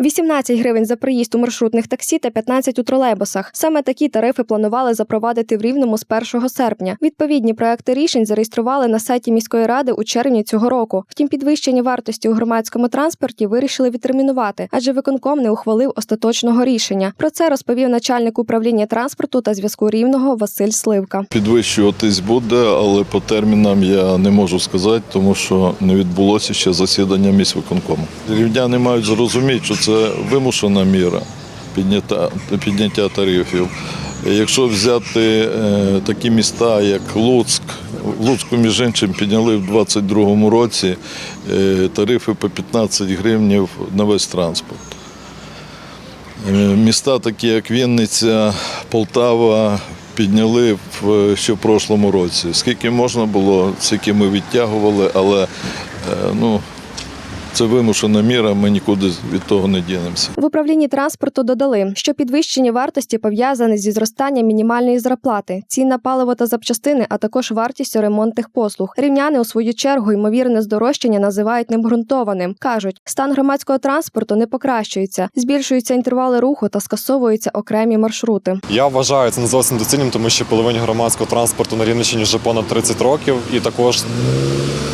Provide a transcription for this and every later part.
18 гривень за проїзд у маршрутних таксі та 15 у тролейбусах. Саме такі тарифи планували запровадити в Рівному з 1 серпня. Відповідні проекти рішень зареєстрували на сайті міської ради у червні цього року. Втім, підвищення вартості у громадському транспорті вирішили відтермінувати, адже виконком не ухвалив остаточного рішення. Про це розповів начальник управління транспорту та зв'язку рівного Василь Сливка. Підвищуватись буде, але по термінам я не можу сказати, тому що не відбулося ще засідання міськвиконкому. Рівняни мають зрозуміти, що це вимушена міра підняття, підняття тарифів. Якщо взяти е, такі міста, як Луцьк, Луцьку, між іншим, підняли в 2022 році е, тарифи по 15 гривнів на весь транспорт. Е, Міста, такі як Вінниця, Полтава, підняли ще в прошлому році. Скільки можна було, скільки ми відтягували, але ну, це вимушена міра, ми нікуди від того не дінемося. В управлінні транспорту додали, що підвищення вартості пов'язане зі зростанням мінімальної зарплати, цін на паливо та запчастини, а також вартістю ремонтних послуг. Рівняни у свою чергу ймовірне здорожчання називають необґрунтованим. кажуть, стан громадського транспорту не покращується, збільшуються інтервали руху та скасовуються окремі маршрути. Я вважаю це не зовсім доцільним, тому що половині громадського транспорту на Рівненщині вже понад 30 років, і також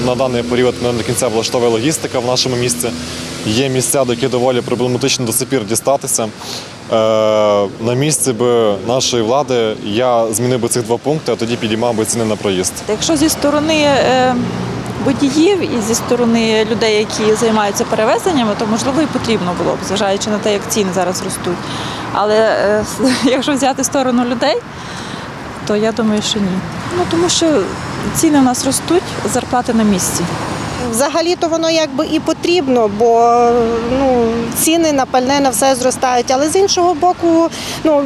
на даний період мене до кінця влаштовує логістика в нашому місті. Є місця, до яких доволі проблематично до сих дістатися. Е, на місці би нашої влади я змінив би цих два пункти, а тоді підіймав би ціни на проїзд. Якщо зі сторони е, водіїв і зі сторони людей, які займаються перевезеннями, то можливо і потрібно було б, зважаючи на те, як ціни зараз ростуть. Але е, якщо взяти сторону людей, то я думаю, що ні. Ну тому що ціни в нас ростуть, зарплати на місці. Взагалі-то воно якби і потрібно, бо ну, ціни на пальне на все зростають. Але з іншого боку, ну,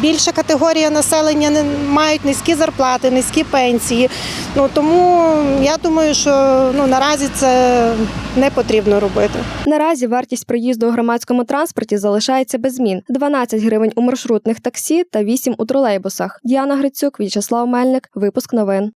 більша категорія населення не мають низькі зарплати, низькі пенсії. Ну, тому я думаю, що ну, наразі це не потрібно робити. Наразі вартість проїзду у громадському транспорті залишається без змін: 12 гривень у маршрутних таксі та 8 у тролейбусах. Діана Грицюк, В'ячеслав Мельник. Випуск новин.